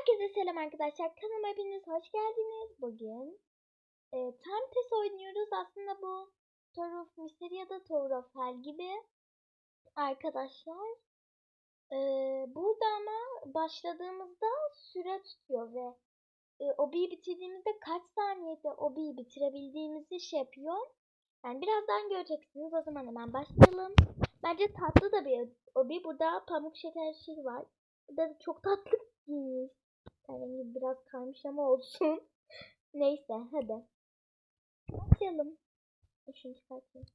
Herkese selam arkadaşlar. Kanalıma hepiniz hoş geldiniz. Bugün e, Time Test oynuyoruz. Aslında bu Tower of Mystery ya da Tower of Hell gibi arkadaşlar. E, burada ama başladığımızda süre tutuyor ve e, obiyi bitirdiğimizde kaç saniyede obiyi bitirebildiğimizi şey yapıyor. Yani birazdan göreceksiniz. O zaman hemen başlayalım. Bence tatlı da bir obi. Burada pamuk şeker şey var. Burada da çok tatlı bir rengi biraz kaymış ama olsun. Neyse hadi. Başlayalım. Şunu çıkartayım.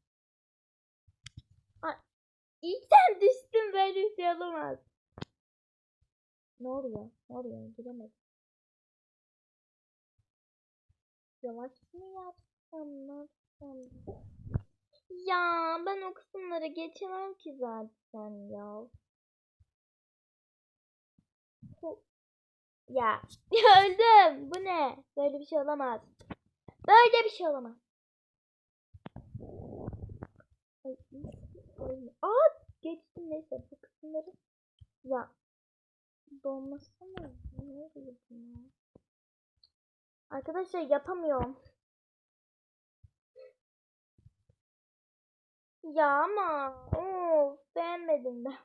Ay, ilk sen düştün böyle bir şey olamaz. Ne oluyor? Ne oluyor? Giremedim. Yavaş mı yapsam? Ne yapsam? Ya ben o kısımlara geçemem ki zaten ya. Bu- Ya, ya öldüm. Bu ne? Böyle bir şey olamaz. Böyle bir şey olamaz. Aa, geçtim neyse bu kısımları. Ya. Dolmasana. Ne oluyor buna? Arkadaşlar yapamıyorum. Ya ama of beğenmedim ben.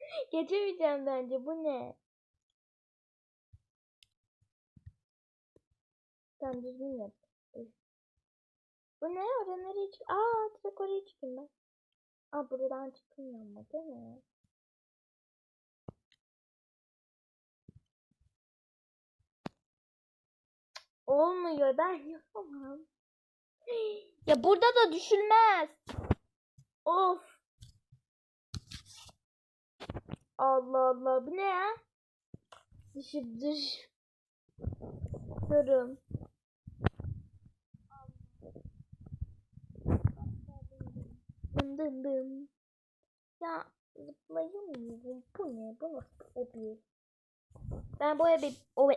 Geçemeyeceğim bence. Bu ne? Tamam düzgün yap. Bu ne? Oraya nereye çık? Aa direkt oraya çıkayım ben. Aa buradan çıkılmıyor ama değil mi? Olmuyor ben yapamam. Ya burada da düşülmez. Of. Allah Allah bu ne ya? Düşüp düş. Durun. Dım dım dım. Ya zıplayamıyorum. Bu ne? Bu nasıl bir obi? Ben bu o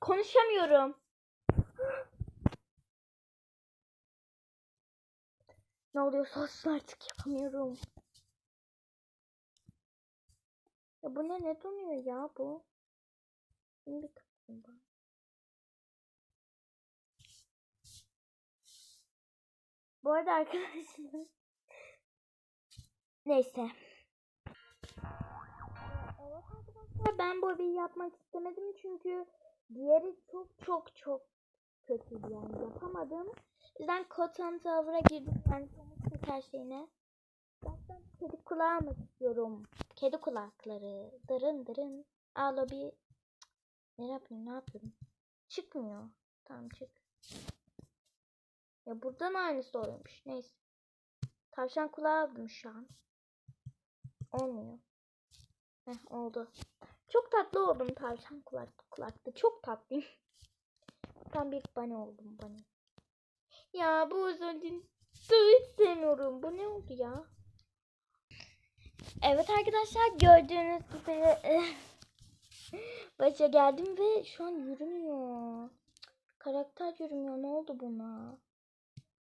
konuşamıyorum. Ne oluyorsa olsun artık yapamıyorum. Ya bu ne ne donuyor ya bu? Şimdi kapatayım ben. Bu arada arkadaşlar. Neyse. Evet arkadaşlar ben bu hobiyi yapmak istemedim çünkü diğeri çok çok çok kötüydü yani yapamadım. Yüzden Cotton Tower'a girdim yani pamuk şeker şeyine. Zaten kedi kulağı almak istiyorum. Kedi kulakları. Dırın dırın. Aa lobi. Ne yapayım ne yapıyorum? Çıkmıyor. Tamam çık. Ya buradan aynısı oluyormuş. Neyse. Tavşan kulağı aldım şu an. Olmuyor. Heh oldu. Çok tatlı oldum tavşan kulak kulakta. Çok tatlıyım. Tam bir bunny oldum bunny. Ya bu uzun hiç sevmiyorum. Bu ne oldu ya? Evet arkadaşlar gördüğünüz gibi başa geldim ve şu an yürümüyor. Karakter yürümüyor. Ne oldu buna?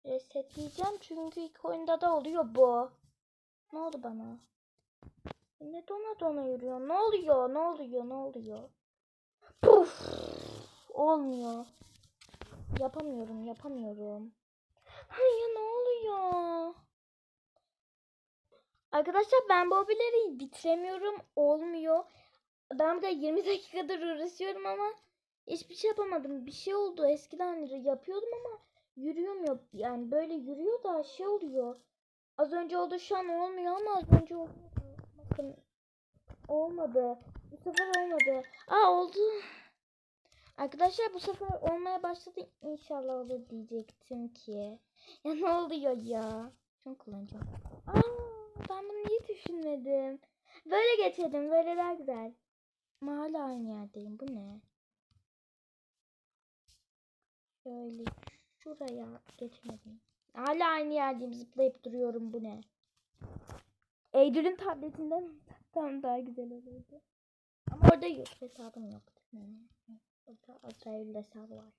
Resetleyeceğim çünkü ilk oyunda da oluyor bu. Ne oldu bana? Ne dona dona yürüyor? Ne oluyor? Ne oluyor? Ne oluyor? Puf! Olmuyor. Yapamıyorum, yapamıyorum. Hayır, ne oluyor? Arkadaşlar ben bu hobileri bitiremiyorum. Olmuyor. Ben burada 20 dakikadır uğraşıyorum ama hiçbir şey yapamadım. Bir şey oldu. Eskiden yapıyordum ama yürüyemiyor. Yani böyle yürüyor da şey oluyor. Az önce oldu şu an olmuyor ama az önce oldu. Bakın olmadı. Bu sefer olmadı. Aa oldu. Arkadaşlar bu sefer olmaya başladı. İnşallah olur diyecektim ki. Ya ne oluyor ya? Şunu kullanacağım. Aa ben bunu niye düşünmedim? Böyle geçelim. Böyle daha güzel. Ama aynı yerdeyim. Bu ne? Şöyle şuraya geçmedim. Hala aynı yerdeyim. Zıplayıp duruyorum. Bu ne? Eylül'ün tabletinden tam daha güzel olurdu. Ama orada yok. Hesabım yok. Hmm. Burada Azrail hesabı var.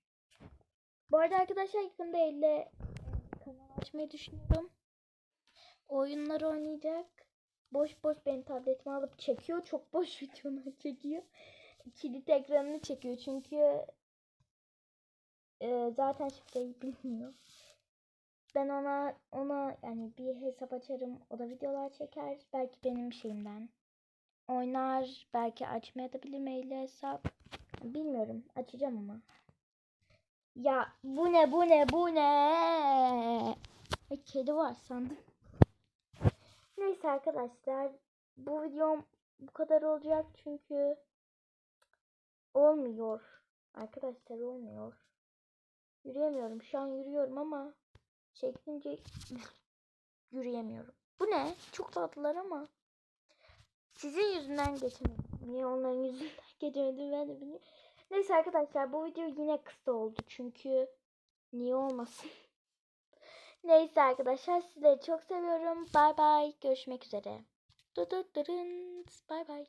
Bu arada arkadaşlar yakında elle kanal açmayı düşünüyorum. Oyunlar oynayacak. Boş boş benim tabletimi alıp çekiyor. Çok boş videolar çekiyor. kilit ekranını çekiyor çünkü e, zaten şifreyi bilmiyor. Ben ona ona yani bir hesap açarım. O da videolar çeker. Belki benim şeyimden oynar. Belki açmayabilir mail hesap. Bilmiyorum. Açacağım ama. Ya bu ne bu ne bu ne? Ay, kedi var sandım. Neyse arkadaşlar. Bu videom bu kadar olacak çünkü olmuyor. Arkadaşlar olmuyor. Yürüyemiyorum. Şu an yürüyorum ama çekince yürüyemiyorum. Bu ne? Çok tatlılar ama sizin yüzünden geçemedim. Niye onların yüzünden geçemedim ben de bilmiyorum. Neyse arkadaşlar bu video yine kısa oldu çünkü niye olmasın. Neyse arkadaşlar sizleri çok seviyorum. Bay bay. Görüşmek üzere. Dı. Bay bay.